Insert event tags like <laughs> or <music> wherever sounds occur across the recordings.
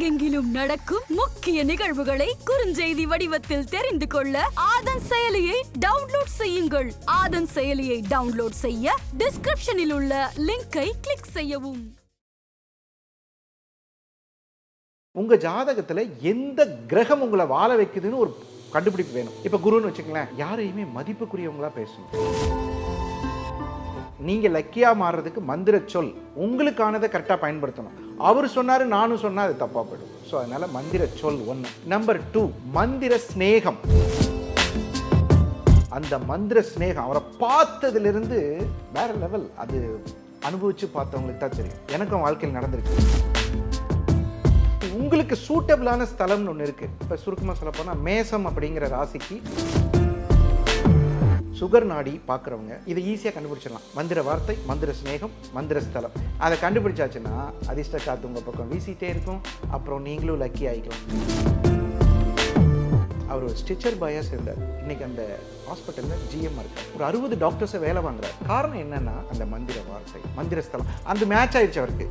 உலகெங்கிலும் நடக்கும் முக்கிய நிகழ்வுகளை குறுஞ்செய்தி வடிவத்தில் தெரிந்து கொள்ள ஆதன் செயலியை டவுன்லோட் செய்யுங்கள். ஆதன் செயலியை டவுன்லோட் செய்ய டிஸ்கிரிப்ஷனில் உள்ள லிங்கை கிளிக் செய்யவும். உங்க ஜாதகத்துல எந்த கிரகம் உங்களை வாழ வைக்குதுன்னு ஒரு கண்டுபிடிப்பு வேணும். இப்ப குருன்னு வச்சுக்கங்களேன் யாரையுமே மதிப்புக்குரியவங்களா பேசணும். நீங்க லக்கியா மாறுறதுக்கு மந்திர சொல் உங்களுக்கானதை கரெக்டா பயன்படுத்தணும். அவர் சொன்னாரு நானும் சொன்னா அது தப்பா போயிடும். ஸோ அதனால மந்திர சொல் ஒன்று நம்பர் டூ மந்திர ஸ்நேகம் அந்த மந்திர ஸ்நேகம் அவரை பார்த்ததுலேருந்து வேற லெவல் அது அனுபவிச்சு பார்த்தவங்களுக்கு தான் தெரியும். எனக்கும் வாழ்க்கையில் நடந்திருக்கு. உங்களுக்கு சூட்டபிளான ஸ்தலம்னு ஒன்று இருக்கு. இப்போ சுருக்கமாக சொல்ல போனால் மேசம் அப்படிங்கிற ராசிக்கு சுகர் நாடி பார்க்குறவங்க இதை ஈஸியாக கண்டுபிடிச்சிடலாம். மந்திர வார்த்தை மந்திர ஸ்நேகம் மந்திர ஸ்தலம். அதை கண்டுபிடிச்சாச்சுன்னா அதிர்ஷ்ட காத்து உங்கள் பக்கம் வீசிட்டே இருக்கும். அப்புறம் நீங்களும் லக்கி ஆகிக்கலாம் அவர் ஒரு ஸ்டிச்சர் பாயாக இருந்தார். இன்னைக்கு அந்த ஹாஸ்பிட்டலில் ஜிஎம் இருக்கார். ஒரு அறுபது டாக்டர்ஸை வேலை வாங்குறார். காரணம் என்னன்னா அந்த மந்திர வார்த்தை மந்திர ஸ்தலம். அந்த மேட்ச் ஆயிடுச்சு அவருக்கு.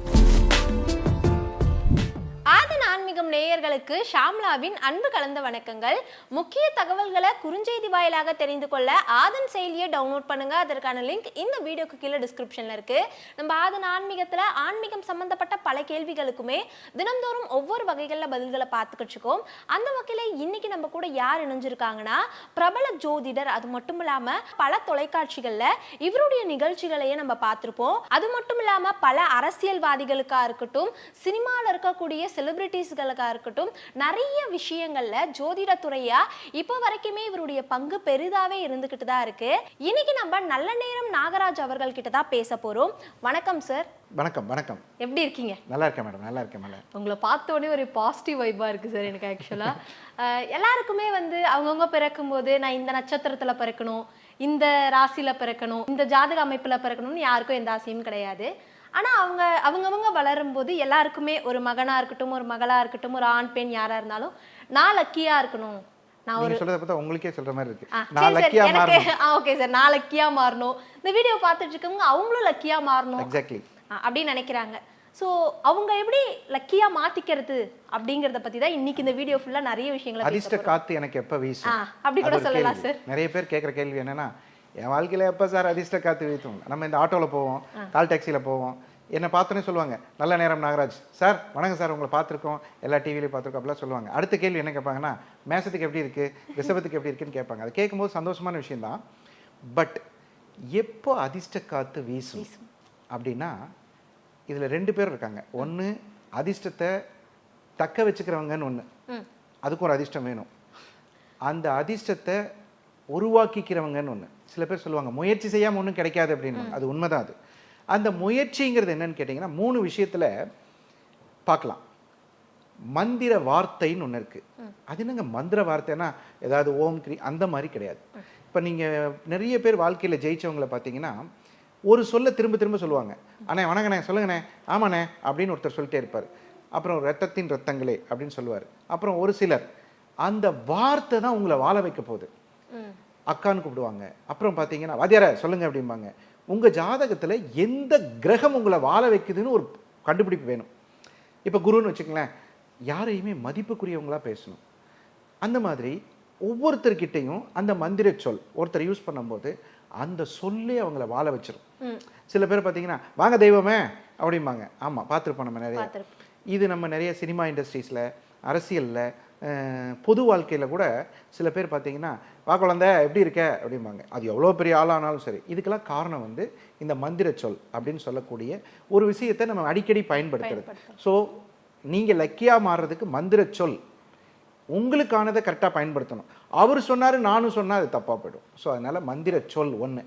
ஆதன் நேயர்களுக்கு. ஷாம்லாவின் அன்பு கலந்த வணக்கங்கள். முக்கிய தகவல்களை குறுஞ்செய்தி வாயிலாக தெரிந்து கொள்ள ஆதன் செயலியை டவுன்லோட் பண்ணுங்க. அதற்கான லிங்க் இந்த வீடியோக்கு கீழே டிஸ்கிரிப்ஷன்ல இருக்கு. நம்ம ஆதன் ஆன்மீகத்துல ஆன்மீகம் சம்பந்தப்பட்ட பல கேள்விகளுக்குமே தினம்தோறும் ஒவ்வொரு வகைகளில் பதில்களை பார்த்துக்கிட்டு இருக்கோம். அந்த வகையில இன்னைக்கு நம்ம கூட யார் இணைஞ்சிருக்காங்கன்னா பிரபல ஜோதிடர் அது மட்டும் இல்லாம பல தொலைக்காட்சிகள்ல இவருடைய நிகழ்ச்சிகளையே நம்ம பார்த்திருப்போம். அது மட்டும் இல்லாம பல அரசியல்வாதிகளுக்கா இருக்கட்டும் சினிமாவில் இருக்கக்கூடிய செலிபிரிட்டிஸ்கள் செலிபிரிட்டிஸ்களுக்கா இருக்கட்டும் நிறைய விஷயங்கள்ல ஜோதிட துறையா இப்போ வரைக்குமே இவருடைய பங்கு பெரிதாவே இருந்துகிட்டு தான் இருக்கு. இன்னைக்கு நம்ம நல்ல நேரம் நாகராஜ் அவர்கள் கிட்ட தான் பேச போறோம். வணக்கம் சார் வணக்கம் வணக்கம். எப்படி இருக்கீங்க? நல்லா இருக்கேன் மேடம் நல்லா இருக்கேன் மேடம் உங்களை பார்த்த உடனே ஒரு பாசிட்டிவ் வைப்பாக இருக்குது சார் எனக்கு ஆக்சுவலாக எல்லாருக்குமே வந்து அவங்கவுங்க பிறக்கும்போது நான் இந்த நட்சத்திரத்தில் பிறக்கணும் இந்த ராசியில் பிறக்கணும் இந்த ஜாதக அமைப்பில் பிறக்கணும்னு யாருக்கும் எந்த ஆசையும் கிடையாது. ஆனால் அவங்க அவங்கவங்க வளரும்போது எல்லாருக்குமே ஒரு மகனாக இருக்கட்டும் ஒரு மகளாக இருக்கட்டும் ஒரு ஆண் பெண் யாராக இருந்தாலும் நான் லக்கியாக இருக்கணும். நான் ஒரு நீங்க சொல்றத பார்த்தா உங்களுக்கே சொல்ற மாதிரி இருக்கு. நான் சரி சார். லக்கியா எனக்கு மாறணும். ஆ ஓகே சார் நான் லக்கியா மாறணும். இந்த வீடியோ பார்த்துட்டு இருக்கவங்க அவங்களும் லக்கியா மாறணும். எக்ஸாக்ட்லி அப்படின்னு நினைக்கிறாங்க. ஸோ அவங்க எப்படி லக்கியா மாத்திக்கிறது அப்படிங்கறத பத்தி தான் இன்னைக்கு இந்த வீடியோ ஃபுல்லா நிறைய விஷயங்களை பேச அதிர்ஷ்ட காத்து எனக்கு எப்ப வீசும்? அப்படி கூட சொல்லலாம் கேள்வி. நிறைய பேர் கேட்குற கேள்வி என்னன்னா என் வாழ்க்கையில எப்ப சார் அதிர்ஷ்ட காத்து வீசும் நம்ம இந்த ஆட்டோல போவோம் கால் டாக்ஸில போவோம். என்னை பார்த்தோன்னே சொல்லுவாங்க நல்ல நேரம் நாகராஜ். சார் வணக்கம் சார் உங்களை பார்த்துருக்கோம். எல்லா டிவிலையும் பார்த்துருக்கோம். அப்படிலாம் சொல்லுவாங்க. அடுத்த கேள்வி என்ன கேட்பாங்கன்னா மேசத்துக்கு எப்படி இருக்கு? ரிஷபத்துக்கு எப்படி இருக்குன்னு கேட்பாங்க. அது கேட்கும்போது சந்தோஷமான விஷயம்தான் பட் எப்போ அதிர்ஷ்ட காத்து வீசும்? அப்படின்னா இதுல ரெண்டு பேர் இருக்காங்க. ஒண்ணு அதிர்ஷ்டத்தை தக்க வச்சுக்கிறவங்கன்னு ம். அதுக்கு ஒரு அதிர்ஷ்டம் வேணும். அந்த அதிர்ஷ்டத்தை உருவாக்கிக்கிறவங்கன்னு ஒண்ணு. சில பேர் சொல்லுவாங்க முயற்சி செய்யாம ஒண்ணும் கிடைக்காது அப்படின்னு. அது உண்மைதான் அது. அந்த முயற்சிங்கிறது என்னன்னு கேட்டிங்கன்னா மூணு விஷயத்துல பார்க்கலாம். மந்திர வார்த்தைன்னு ஒன்று இருக்கு. அது என்னங்க மந்திர வார்த்தைன்னா ஏதாவது ஓம் கிரி அந்த மாதிரி கிடையாது. இப்போ நீங்க நிறைய பேர் வாழ்க்கையில ஜெயிச்சவங்கள பார்த்தீங்கன்னா ஒரு சொல்ல திரும்ப திரும்ப சொல்லுவாங்க. அண்ணே வணக்கண்ணே சொல்லுங்கண்ணே ஆமாண்ணே அப்படின்னு ஒருத்தர் சொல்லிட்டே இருப்பார். அப்புறம் ரத்தத்தின் ரத்தங்களே அப்படின்னு சொல்லுவார். அப்புறம் ஒரு சிலர். அந்த வார்த்தை தான் உங்களை வாழ வைக்க போகுது. அக்கான்னு கூப்பிடுவாங்க. அப்புறம் பார்த்தீங்கன்னா வாத்தியார சொல்லுங்க அப்படிம்பாங்க. உங்க ஜாதகத்துல எந்த கிரகம் உங்களை வாழ வைக்குதுன்னு ஒரு கண்டுபிடிப்பு வேணும். இப்போ குருன்னு வச்சுக்கங்களேன் யாரையுமே மதிப்புக்குரியவங்களா பேசணும். அந்த மாதிரி ஒவ்வொருத்தர்கிட்டையும் அந்த மந்திர சொல் ஒருத்தர் யூஸ் பண்ணும்போது அந்த சொல்லே அவங்கள வாழ வச்சிரும். ம். சில பேர் பார்த்தீங்கன்னா வாங்க தெய்வமே அப்படிம்பாங்க. ஆமா பார்த்துருப்போம் நம்ம நிறைய. இது நம்ம நிறைய சினிமா இண்டஸ்ட்ரீஸில் அரசியலில் பொது வாழ்க்கையில் கூட சில பேர் பார்த்தீங்கன்னா வா குழந்தை எப்படி இருக்க? அப்படிம்பாங்க. அது எவ்வளோ பெரிய ஆளானாலும் சரி. இதுக்கெல்லாம் காரணம் வந்து இந்த மந்திர சொல் அப்படின்னு சொல்லக்கூடிய ஒரு விஷயத்தை நம்ம அடிக்கடி பயன்படுத்துறது. ஸோ நீங்கள் லக்கியாக மாறுறதுக்கு மந்திர சொல் உங்களுக்கானதை கரெக்டாக பயன்படுத்தணும். அவர் சொன்னார் நானும் சொன்னால் அது தப்பாக போயிடும். ஸோ அதனால் மந்திர சொல் ஒன்று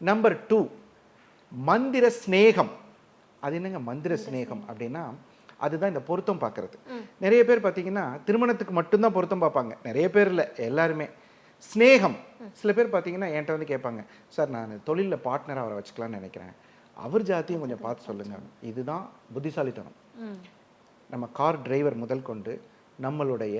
நம்பர் டூ மந்திர ஸ்நேகம் அது என்னங்க? மந்திர ஸ்நேகம் அப்படின்னா அதுதான் இந்த பொருத்தம் பார்க்கறது. நிறைய பேர் பார்த்தீங்கன்னா திருமணத்துக்கு மட்டும்தான் பொருத்தம் பார்ப்பாங்க. நிறைய பேர் இல்லை எல்லாருமே. ஸ்நேகம் சில பேர் பார்த்தீங்கன்னா என்கிட்ட வந்து கேட்பாங்க சார் நான் தொழிலில் பார்ட்னராக அவரை வச்சுக்கலாம்னு நினைக்கிறேன். அவர் ஜாத்தியும் கொஞ்சம் பார்த்து சொல்லுங்க. இதுதான் புத்திசாலித்தனம். நம்ம கார் டிரைவர் முதல் கொண்டு நம்மளுடைய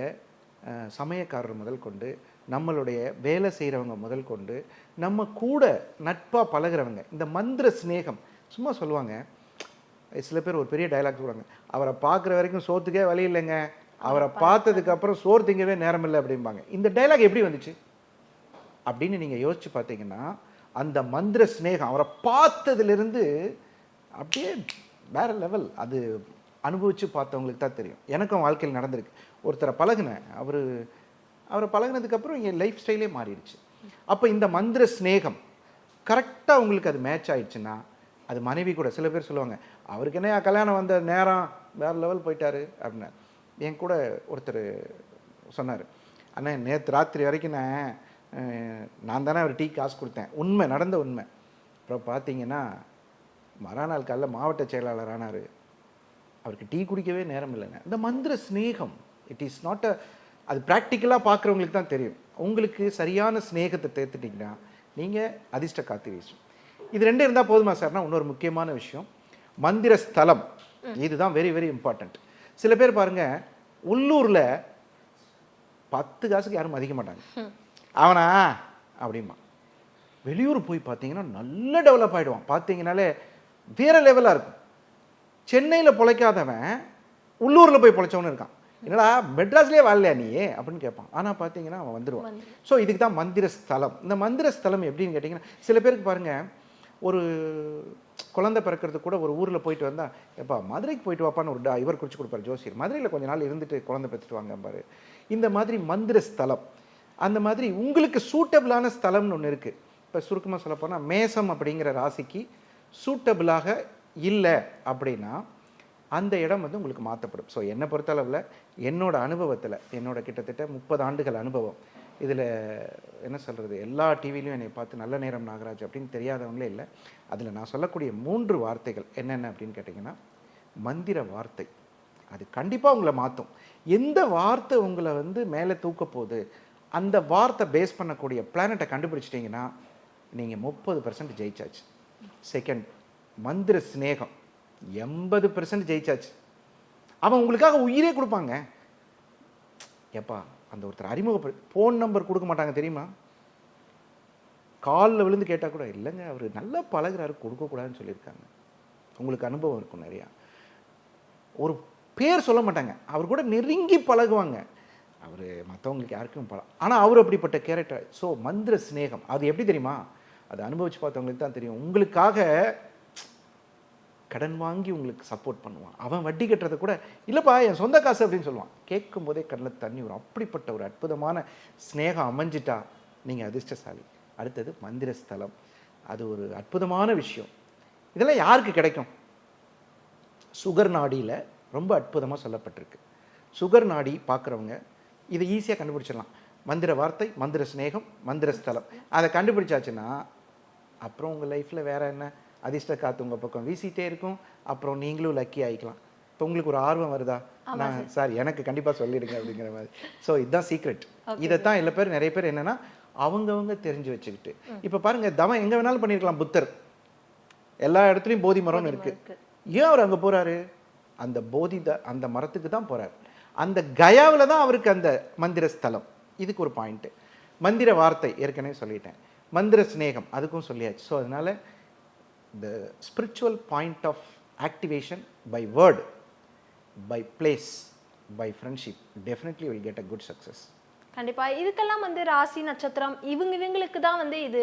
சமயக்காரர் முதல் கொண்டு நம்மளுடைய வேலை செய்கிறவங்க முதல் கொண்டு நம்ம கூட நட்பாக பழகுறவங்க இந்த மந்திர சிநேகம் சும்மா சொல்லுவாங்க சில பேர் ஒரு பெரிய டயலாக் சொல்கிறாங்க அவரை பார்க்குற வரைக்கும் சோத்துக்கே வழி இல்லைங்க. அவரை பார்த்ததுக்கு அப்புறம் சோறு திங்கவே நேரம் இல்லை அப்படிம்பாங்க. இந்த டயலாக் எப்படி வந்துச்சு? அப்படின்னு நீங்கள் யோசிச்சு பார்த்தீங்கன்னா அந்த மந்திர சிநேகம் அவரை பார்த்ததுலேருந்து அப்படியே வேற லெவல் அது அனுபவித்து பார்த்தவங்களுக்கு தான் தெரியும். எனக்கும் வாழ்க்கையில் நடந்திருக்கு. ஒருத்தரை பழகுனேன். அவர் அவரை பழகுனதுக்கப்புறம் என் லைஃப் ஸ்டைலே மாறிடுச்சு. அப்போ இந்த மந்திர சிநேகம் கரெக்டாக உங்களுக்கு அது மேட்ச் ஆயிடுச்சுன்னா அது மனைவி கூட சில பேர் சொல்லுவாங்க அவருக்கு என்ன கல்யாணம் வந்த நேரம் வேறு லெவல் போயிட்டாரு அப்படின்னு. என் கூட ஒருத்தர் சொன்னார் அண்ணா நேற்று ராத்திரி வரைக்கும் நான் நான் தானே அவர் டீ காசு கொடுத்தேன். உண்மை நடந்த உண்மை. அப்புறம் பார்த்தீங்கன்னா மறுநாள் காலைல மாவட்ட செயலாளர் ஆனார். அவருக்கு டீ குடிக்கவே நேரம் இல்லைங்க. இந்த மந்திர ஸ்நேகம் இட் இஸ் நாட் அ அது ப்ராக்டிக்கலாக பார்க்குறவங்களுக்கு தான் தெரியும். உங்களுக்கு சரியான சிநேகத்தை தேர்த்துட்டிங்கன்னா நீங்கள் அதிர்ஷ்ட காத்து வீசும். இது ரெண்டு இருந்தால் போதுமா சார்னா இன்னொரு முக்கியமான விஷயம். மந்திர ஸ்தலம். இதுதான் வெரி வெரி இம்பார்ட்டண்ட் சில பேர் பாருங்க உள்ளூரில் பத்து காசுக்கு யாரும் மதிக்க மாட்டாங்க. அவனா? அப்படிமா வெளியூர் போய் பார்த்தீங்கன்னா நல்ல டெவலப் ஆகிடுவான் பார்த்தீங்கனாலே வேற லெவலாக இருக்கும். சென்னையில் பொழைக்காதவன் உள்ளூரில் போய் பொழைச்சவனு இருக்கான். என்னடா மெட்ராஸ்லேயே வாழலையா நீ? அப்படின்னு கேட்பான். ஆனால் பார்த்தீங்கன்னா அவன் வந்துடுவான் ஸோ இதுக்கு தான் மந்திர ஸ்தலம். இந்த மந்திர ஸ்தலம் எப்படின்னு கேட்டிங்கன்னா சில பேருக்கு பாருங்க ஒரு குழந்தை பிறக்கிறது கூட ஒரு ஊரில் போயிட்டு வந்தா எப்பா மதுரைக்கு போயிட்டு வாப்பான்னு ஒரு டா- இவர் குறிச்சு கொடுப்பாரு ஜோசியர் மதுரையில் கொஞ்ச நாள் இருந்துட்டு குழந்தை பெற்றுட்டு வாங்க பாரு இந்த மாதிரி மந்திர ஸ்தலம் அந்த மாதிரி உங்களுக்கு சூட்டபிளான ஸ்தலம்னு ஒன்று இருக்குது இப்போ சுருக்கமாக சொல்ல போனால் மேசம் அப்படிங்கிற ராசிக்கு சூட்டபிளாக இல்லை அப்படின்னா அந்த இடம் வந்து உங்களுக்கு மாற்றப்படும் ஸோ என்னை பொறுத்தளவில் என்னோட அனுபவத்தில் என்னோட கிட்டத்தட்ட முப்பது ஆண்டுகள் அனுபவம் இதில் என்ன சொல்கிறது எல்லா டிவிலையும் என்னை பார்த்து நல்ல நேரம் நாகராஜ் அப்படின்னு தெரியாதவங்களே இல்லை. அதில் நான் சொல்லக்கூடிய மூன்று வார்த்தைகள் என்னென்ன அப்படின்னு கேட்டிங்கன்னா மந்திர வார்த்தை. அது கண்டிப்பாக உங்களை மாற்றும். எந்த வார்த்தை உங்களை வந்து மேலே தூக்க போகுது அந்த வார்த்தை பேஸ் பண்ணக்கூடிய பிளானட்டை கண்டுபிடிச்சிட்டிங்கன்னா நீங்கள் முப்பது பர்சன்ட் ஜெயிச்சாச்சு. செகண்ட் மந்திர சிநேகம். எண்பது பர்சன்ட் ஜெயிச்சாச்சு. அவன் உங்களுக்காக உயிரே கொடுப்பாங்க. எப்பா அந்த ஒருத்தர் அறிமுகப்படு ஃபோன் நம்பர் கொடுக்க மாட்டாங்க தெரியுமா? காலில் விழுந்து கேட்டால் கூட இல்லைங்க அவர் நல்லா பழகுறாரு கொடுக்கக்கூடாதுன்னு சொல்லியிருக்காங்க. உங்களுக்கு அனுபவம் இருக்கும் நிறையா. ஒரு பேர் சொல்ல மாட்டாங்க. அவர் கூட நெருங்கி பழகுவாங்க. அவர் மற்றவங்களுக்கு யாருக்கும் பழம் ஆனால் அவர் அப்படிப்பட்ட கேரக்டர் ஸோ மந்திர சிநேகம். அது எப்படி தெரியுமா? அதை அனுபவித்து பார்த்தவங்களுக்கு தான் தெரியும். உங்களுக்காக கடன் வாங்கி உங்களுக்கு சப்போர்ட் பண்ணுவான். அவன் வட்டி கட்டுறதை கூட இல்லைப்பா என் சொந்த காசு அப்படின்னு சொல்லுவான். கேட்கும் போதே கண்ணில் தண்ணி வரும். அப்படிப்பட்ட ஒரு அற்புதமான ஸ்னேகம் அமைஞ்சிட்டா நீங்கள் அதிர்ஷ்டசாலி. அடுத்தது மந்திர ஸ்தலம். அது ஒரு அற்புதமான விஷயம். இதெல்லாம் யாருக்கு கிடைக்கும்? சுகர் நாடியில் ரொம்ப அற்புதமாக சொல்லப்பட்டிருக்கு. சுகர் நாடி பார்க்குறவங்க இதை ஈஸியாக கண்டுபிடிச்சிடலாம். மந்திர வார்த்தை மந்திர ஸ்நேகம் மந்திர ஸ்தலம். அதை கண்டுபிடிச்சாச்சுன்னா அப்புறம் உங்கள் லைஃப்பில் வேறு என்ன? அதிர்ஷ்ட காத்து உங்கள் பக்கம் வீசிட்டே இருக்கும். அப்புறம் நீங்களும் லக்கி ஆகிக்கலாம் இப்போ உங்களுக்கு ஒரு ஆர்வம் வருதா? நான் சார். எனக்கு கண்டிப்பாக சொல்லிடுங்க அப்படிங்கிற மாதிரி. ஸோ இதுதான் சீக்ரெட் இதைத்தான் எல்லா பேர் நிறைய பேர் என்னன்னா அவங்கவங்க தெரிஞ்சு வச்சுக்கிட்டு. இப்போ பாருங்க தவம் எங்கே வேணாலும் பண்ணியிருக்கலாம் புத்தர். எல்லா இடத்துலையும் போதி மரம்னு இருக்கு. ஏன் அவர் அங்கே போறாரு? அந்த போதி த அந்த மரத்துக்கு தான் போறாரு. அந்த கயாவில் தான் அவருக்கு அந்த மந்திர ஸ்தலம். இதுக்கு ஒரு பாயிண்ட்டு மந்திர வார்த்தை ஏற்கனவே சொல்லிட்டேன். மந்திர சிநேகம் அதுக்கும் சொல்லியாச்சு. ஸோ அதனால the spiritual point of activation by word by place by friendship definitely will get a good success கண்டிப்பா. இதுக்கெல்லாம் வந்து ராசி நட்சத்திரம் இவங்க இவங்களுக்கு தான் வந்து இது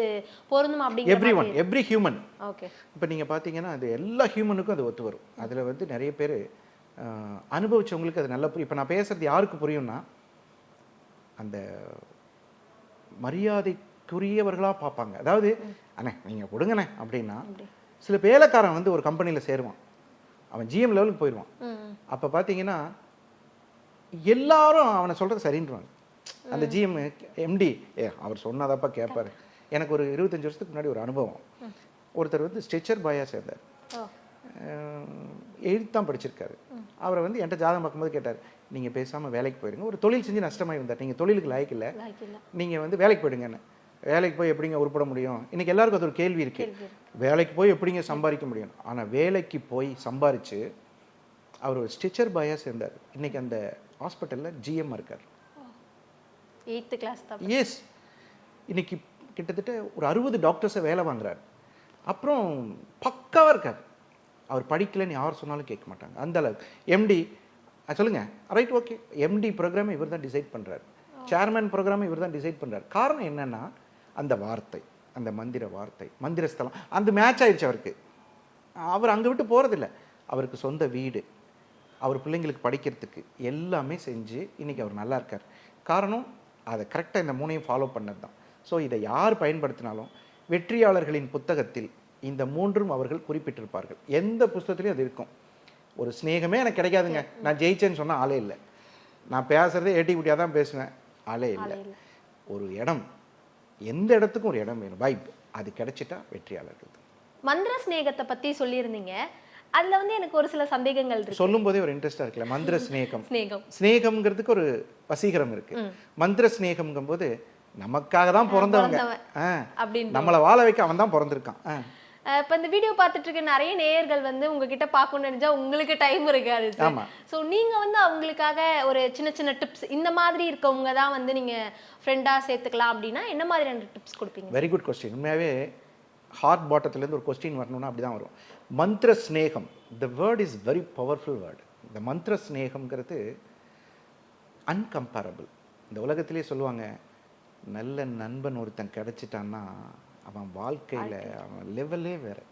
பொருந்தும் அப்படிங்கிற every one every human okay இப்போ நீங்கள் பார்த்தீங்கன்னா அது எல்லா ஹியூமனுக்கும் அது ஒத்து வரும். அதில் வந்து நிறைய பேர் அனுபவிச்சவங்களுக்கு அது நல்லா புரியும். இப்போ நான் பேசுறது யாருக்கு புரியும்னா அந்த மரியாதைக்குரியவர்களாக பார்ப்பாங்க. அதாவது அண்ணே நீங்கள் கொடுங்கண்ணே அப்படின்னா சில வேலைக்காரன் வந்து ஒரு கம்பெனியில் சேருவான். அவன் ஜிஎம் லெவலுக்கு போயிடுவான். அப்போ பார்த்தீங்கன்னா எல்லாரும் அவனை சொல்கிறது சரின்றாங்க அந்த ஜிஎம் எம்டி ஏ அவர் சொன்னாதாப்பா கேட்பாரு எனக்கு ஒரு இருபத்தஞ்சு வருஷத்துக்கு முன்னாடி ஒரு அனுபவம். ஒருத்தர் வந்து ஸ்ட்ரெச்சர் பாயாக சேர்ந்தார். எயித் தான் படிச்சிருக்காரு. அவரை வந்து என்கிட்ட ஜாதகம் பார்க்கும்போது கேட்டார் நீங்கள் பேசாமல் வேலைக்கு போயிடுங்க ஒரு தொழில் செஞ்சு நஷ்டமாகி வந்தார். நீங்கள் தொழிலுக்கு லாய்க்கு இல்ல. நீங்கள் வந்து வேலைக்கு போயிடுங்கன்னு. வேலைக்கு போய் எப்படிங்க உருப்பட முடியும்? இன்னைக்கு எல்லாருக்கும் அது ஒரு கேள்வி இருக்கு. வேலைக்கு போய் எப்படிங்க சம்பாதிக்க முடியும்? ஆனால் வேலைக்கு போய் சம்பாரிச்சு அவர் ஒரு ஸ்டிச்சர் பாயாக சேர்ந்தார். இன்னைக்கு அந்த ஹாஸ்பிட்டலில் ஜிஎம் இருக்கார். எயித்து கிளாஸ் தான் எஸ் இன்னைக்கு கிட்டத்தட்ட ஒரு அறுபது டாக்டர்ஸை வேலை வாங்குறாரு. அப்புறம் பக்காவாக இருக்கார். அவர் படிக்கலைன்னு யார் சொன்னாலும் கேட்க மாட்டாங்க. அந்த அளவுக்கு. எம்டி சொல்லுங்க. ரைட் ஓகே எம்டி ப்ரோக்ராம் இவர் தான் டிசைட் பண்ணுறாரு சேர்மன் ப்ரோக்ராம் இவர் தான் டிசைட் பண்ணுறாரு காரணம் என்னன்னா அந்த வார்த்தை அந்த மந்திர வார்த்தை மந்திர ஸ்தலம் அந்த மேட்ச் ஆயிடுச்சு அவருக்கு. அவர் அங்கே விட்டு போகிறதில்ல அவருக்கு சொந்த வீடு அவர் பிள்ளைங்களுக்கு படிக்கிறதுக்கு எல்லாமே செஞ்சு இன்னைக்கு அவர் நல்லா இருக்கார். காரணம் அதை கரெக்டாக இந்த மூணையும் ஃபாலோ பண்ணது தான் ஸோ இதை யார் பயன்படுத்தினாலும் வெற்றியாளர்களின் புத்தகத்தில் இந்த மூன்றும் அவர்கள் குறிப்பிட்டிருப்பார்கள். எந்த புஸ்தகத்திலையும் அது இருக்கும். ஒரு சிநேகமே எனக்கு கிடைக்காதுங்க. நான் ஜெயிச்சேன்னு சொன்னால் ஆளே இல்லை. நான் பேசுகிறதே ஏட்டி குட்டியாக தான் பேசுவேன் ஆளே இல்லை. ஒரு இடம் எந்த இடத்துக்கும் ஒரு இடம் வேணும். வைப். அது கிடைச்சிட்டா வெற்றியாளர்கள். மந்திர சிநேகத்தை பத்தி சொல்லியிருந்தீங்க. அதுல வந்து எனக்கு ஒரு சில சந்தேகங்கள் இருக்கு. சொல்லும் போதே ஒரு இன்ட்ரெஸ்டாக இருக்குல்ல? மந்திர சிநேகம். ஸ்நேகம்ங்கிறதுக்கு ஒரு வசீகரம் இருக்கு. மந்திர ஸ்நேகம்ங்கும் போது நமக்காக தான் பிறந்தவங்க. அப்படின்னு நம்மளை வாழ வைக்க அவன் தான் பிறந்திருக்கான் இப்ப இந்த வீடியோ பார்த்துட்டு இருக்க நிறைய நேயர்கள் வந்து உங்ககிட்ட பார்க்கணும்னு நினைச்சா உங்களுக்கு டைம் இருக்காது ஆமா. சோ நீங்க வந்து அவங்களுக்காக ஒரு சின்ன சின்ன டிப்ஸ் இந்த மாதிரி இருக்கவங்க தான் வந்து நீங்க ஃப்ரெண்டா சேர்த்துக்கலாம் அப்படின்னா என்ன மாதிரியான டிப்ஸ் கொடுப்பீங்க? வெரி குட் கொஸ்டின் உண்மையாகவே ஹார்ட் பாட்டத்துலேருந்து ஒரு கொஸ்டின் வரணும்னா அப்படி தான் வரும். மந்திர ஸ்நேகம் the word is very powerful word இந்த மந்திர ஸ்நேகம்ங்கிறது அன்கம்பேரபிள் இந்த உலகத்திலே சொல்லுவாங்க நல்ல நண்பன் ஒருத்தன் கிடைச்சிட்டான்னா அவன் வாழ்க்கையில் அவன் லெவலே வேறு.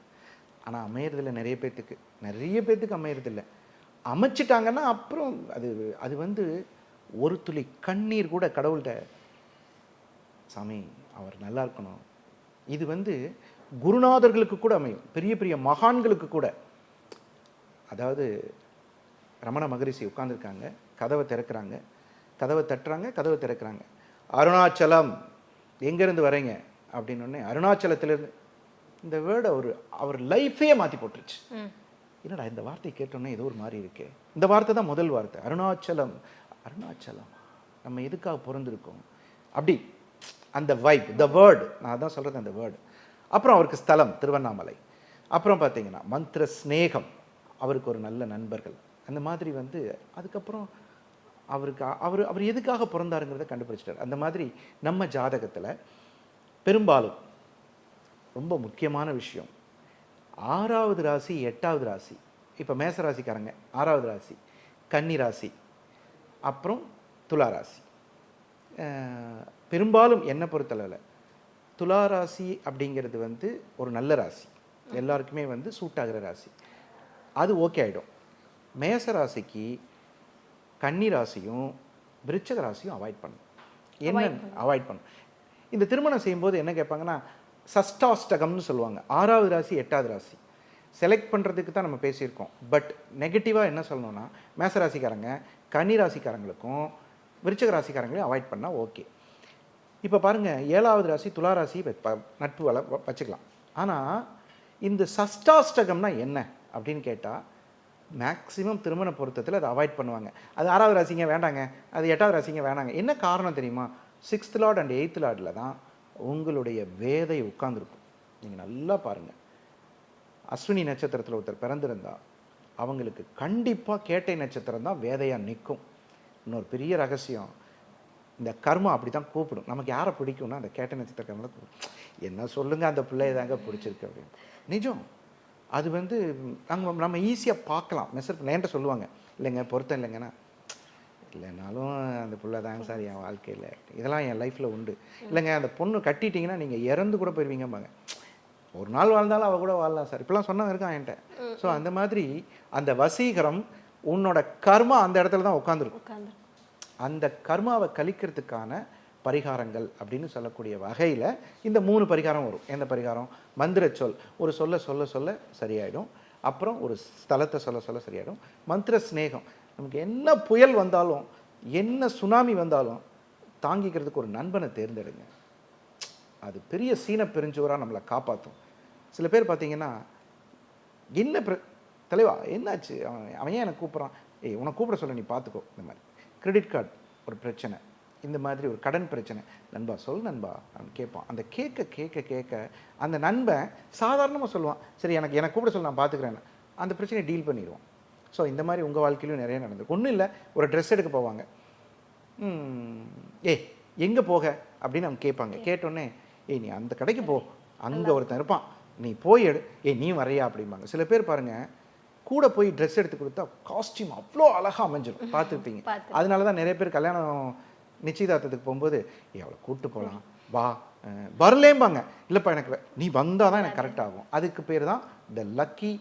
ஆனால் அமையறதில்ல நிறைய பேர்த்துக்கு நிறைய பேர்த்துக்கு அமையறதில்ல. அமைச்சிட்டாங்கன்னா அப்புறம் அது அது வந்து ஒரு துளி கண்ணீர் கூட கடவுள்கிட்ட சாமி அவர் நல்லா இருக்கணும். இது வந்து குருநாதர்களுக்கு கூட அமையும். பெரிய பெரிய மகான்களுக்கு கூட. அதாவது ரமண மகரிஷி உட்கார்ந்திருக்காங்க. கதவை திறக்கிறாங்க. கதவை தட்டுறாங்க கதவை திறக்கிறாங்க. அருணாச்சலம் எங்கேருந்து வரீங்க? அப்படின்னு அருணாச்சலத்திலிருந்து இந்த வேர்டை அவர் அவர் லைஃபே மாற்றி போட்டுருச்சு. என்னடா இந்த வார்த்தை கேட்டோன்னே ஏதோ ஒரு மாதிரி இருக்கே. இந்த வார்த்தை தான் முதல் வார்த்தை. அருணாச்சலம் அருணாச்சலம் நம்ம எதுக்காக பிறந்திருக்கோம்? அப்படி அந்த வைப் த வேர்டு நான் அதான் சொல்கிறது அந்த வேர்டு அப்புறம் அவருக்கு ஸ்தலம் திருவண்ணாமலை. அப்புறம் பார்த்தீங்கன்னா மந்திர ஸ்நேகம் அவருக்கு ஒரு நல்ல நண்பர்கள். அந்த மாதிரி வந்து அதுக்கப்புறம் அவருக்கு அவர் அவர் எதுக்காக பிறந்தாருங்கிறத கண்டுபிடிச்சிட்டார். அந்த மாதிரி நம்ம ஜாதகத்தில் பெரும்பாலும் ரொம்ப முக்கியமான விஷயம். ஆறாவது ராசி எட்டாவது ராசி. இப்போ மேச ராசிக்காரங்க ஆறாவது ராசி கன்னி ராசி அப்புறம் துலா ராசி. பெரும்பாலும் என்னை பொறுத்தளவில் துலா ராசி அப்படிங்கிறது வந்து ஒரு நல்ல ராசி. எல்லாருக்குமே வந்து சூட் ஆகிற ராசி. அது ஓகே ஆகிடும் மேச ராசிக்கு கன்னி ராசியும் விருச்சக ராசியும் அவாய்ட் பண்ணும் என்ன அவாய்ட் பண்ணும் இந்த திருமணம் செய்யும்போது என்ன கேட்பாங்கன்னா சஷ்டாஷ்டகம்னு சொல்லுவாங்க. ஆறாவது ராசி எட்டாவது ராசி. செலக்ட் பண்ணுறதுக்கு தான் நம்ம பேசியிருக்கோம். பட் நெகட்டிவாக என்ன சொல்லணும்னா மேச ராசிக்காரங்க கன்னி ராசிக்காரங்களுக்கும் விருச்சக ராசிக்காரங்களையும் அவாய்ட் பண்ணால் ஓகே இப்போ பாருங்கள் ஏழாவது ராசி துலா ராசி ப- நட்பு வள வ- வச்சுக்கலாம். ஆனால் இந்த சஷ்டாஷ்டகம்னா என்ன அப்படின்னு கேட்டால் மேக்ஸிமம் திருமண பொருத்தத்தில் அதை அவாய்ட் பண்ணுவாங்க. அது ஆறாவது ராசிங்க வேண்டாங்க அது எட்டாவது ராசிங்க வேணாங்க. என்ன காரணம் தெரியுமா? சிக்ஸ்த் லார்ட் அண்ட் எயித் லார்டில் தான் உங்களுடைய வேதை உட்கார்ந்துருக்கும். நீங்கள் நல்லா பாருங்கள் அஸ்வினி நட்சத்திரத்தில் ஒருத்தர் பிறந்திருந்தா அவங்களுக்கு கண்டிப்பாக கேட்டை நட்சத்திரம் தான் வேதையாக நிற்கும். இன்னொரு பெரிய ரகசியம் இந்த கர்மா அப்படி தான் கூப்பிடும். நமக்கு யாரை பிடிக்கும்னா அந்த கேட்ட நட்சத்திரக்காரங்களை கூப்பிடும். என்ன சொல்லுங்கள் அந்த பிள்ளையை தாங்க பிடிச்சிருக்கு அப்படின்னு. நிஜம். அது வந்து நம்ம நம்ம ஈஸியாக பார்க்கலாம். மெசர் என்கிட்ட சொல்லுவாங்க. இல்லைங்க பொருத்தம் இல்லைங்கன்னா. இல்லைனாலும் அந்த புள்ள தாங்க சார் என் வாழ்க்கையில். இதெல்லாம் என் லைஃப்பில் உண்டு. இல்லைங்க அந்த பொண்ணு கட்டிட்டீங்கன்னா நீங்கள் இறந்து கூட போயிருவீங்கம்பாங்க. ஒரு நாள் வாழ்ந்தாலும் அவ கூட வாழலாம் சார். இப்படிலாம் சொன்னவங்க இருக்கான் என்கிட்ட. ஸோ அந்த மாதிரி அந்த வசீகரம் உன்னோட கர்மா அந்த இடத்துல தான் உட்காந்துருக்கும் அந்த கர்மாவை கழிக்கிறதுக்கான பரிகாரங்கள் அப்படின்னு சொல்லக்கூடிய வகையில் இந்த மூணு பரிகாரம் வரும். எந்த பரிகாரம்? மந்திர சொல். ஒரு சொல்ல சொல்ல சொல்ல சரியாயிடும். அப்புறம் ஒரு ஸ்தலத்தை சொல்ல சொல்ல சரியாயிடும். மந்திர ஸ்நேகம் நமக்கு என்ன புயல் வந்தாலும் என்ன சுனாமி வந்தாலும் தாங்கிக்கிறதுக்கு ஒரு நண்பனை தேர்ந்தெடுங்க. அது பெரிய சீன பெருஞ்சுவராக நம்மளை காப்பாற்றும் சில பேர் பார்த்தீங்கன்னா என்ன பிர தலைவா என்னாச்சு? அவன் அவன் ஏன் எனக்கு கூப்பிட்றான்? ஏய் உன்னை கூப்பிட சொல்ல நீ பார்த்துக்கோ இந்த மாதிரி. கிரெடிட் கார்டு ஒரு பிரச்சனை. இந்த மாதிரி ஒரு கடன் பிரச்சனை. நண்பா சொல் நண்பா அவன் கேட்பான். அந்த கேட்க கேட்க கேட்க அந்த நண்பன் சாதாரணமாக சொல்லுவான். சரி எனக்கு எனக்கு கூப்பிட சொல்ல நான் பார்த்துக்கிறேன் அந்த பிரச்சனையை டீல் பண்ணிடுவான். ஸோ இந்த மாதிரி உங்கள் வாழ்க்கையிலும் நிறைய நடந்திருக்கு. ஒன்றும் இல்லை ஒரு ட்ரெஸ் எடுக்க போவாங்க. ஏய் எங்கே போக? அப்படின்னு அவங்க கேட்பாங்க. கேட்டோடனே ஏய் நீ அந்த கடைக்கு போ. அங்கே ஒருத்தன் இருப்பான். நீ போய் எடு. ஏய் நீ வரையா அப்படிம்பாங்க. சில பேர் பாருங்க கூட போய் ட்ரெஸ் எடுத்து கொடுத்தா காஸ்டியூம் அவ்வளோ அழகாக அமைஞ்சிரும். <laughs> பார்த்துருப்பீங்க. பார்த்து. அதனால தான் நிறைய பேர் கல்யாணம் நிச்சயதார்த்தத்துக்கு போகும்போது "ஏய், அவளை கூப்பிட்டு போகலாம் வா வரலேம்பாங்க. இல்லைப்பா எனக்கு நீ வந்தால் தான் எனக்கு கரெக்ட் ஆகும். அதுக்கு பேர் தான் த லக்கி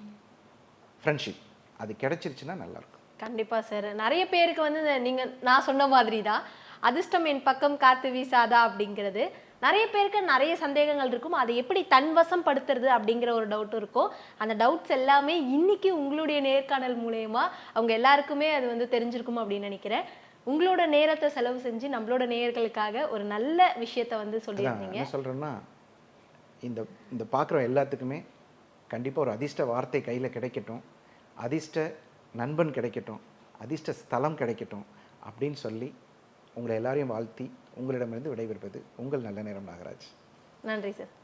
ஃப்ரெண்ட்ஷிப் அது கிடைச்சிருச்சுன்னா நல்லாயிருக்கும். கண்டிப்பா சார். நிறைய பேருக்கு வந்து இந்த நீங்க நான் சொன்ன மாதிரி தான் அதிர்ஷ்டம் என் பக்கம் காத்து வீசாதா அப்படிங்கிறது. நிறைய பேருக்கு நிறைய சந்தேகங்கள் இருக்கும். அதை எப்படி தன்வசம் படுத்துறது அப்படிங்கிற ஒரு டவுட் இருக்கும். அந்த டவுட்ஸ் எல்லாமே இன்னைக்கு உங்களுடைய நேர்காணல் மூலயமா அவங்க எல்லாருக்குமே அது வந்து தெரிஞ்சிருக்கும் அப்படின்னு நினைக்கிறேன். உங்களோட நேரத்தை செலவு செஞ்சு நம்மளோட நேயர்களுக்காக ஒரு நல்ல விஷயத்த வந்து சொல்லியிருந்தீங்க. சொல்கிறேன்னா இந்த இந்த பார்க்குற எல்லாத்துக்குமே கண்டிப்பாக ஒரு அதிர்ஷ்ட வார்த்தை கையில் கிடைக்கட்டும். அதிர்ஷ்ட நண்பன் கிடைக்கட்டும் அதிர்ஷ்ட ஸ்தலம் கிடைக்கட்டும் அப்படின்னு சொல்லி உங்களை எல்லாரையும் வாழ்த்தி உங்களிடமிருந்து விடைபெறுவது உங்கள் நல்ல நேரம் நாகராஜ். நன்றி சார்.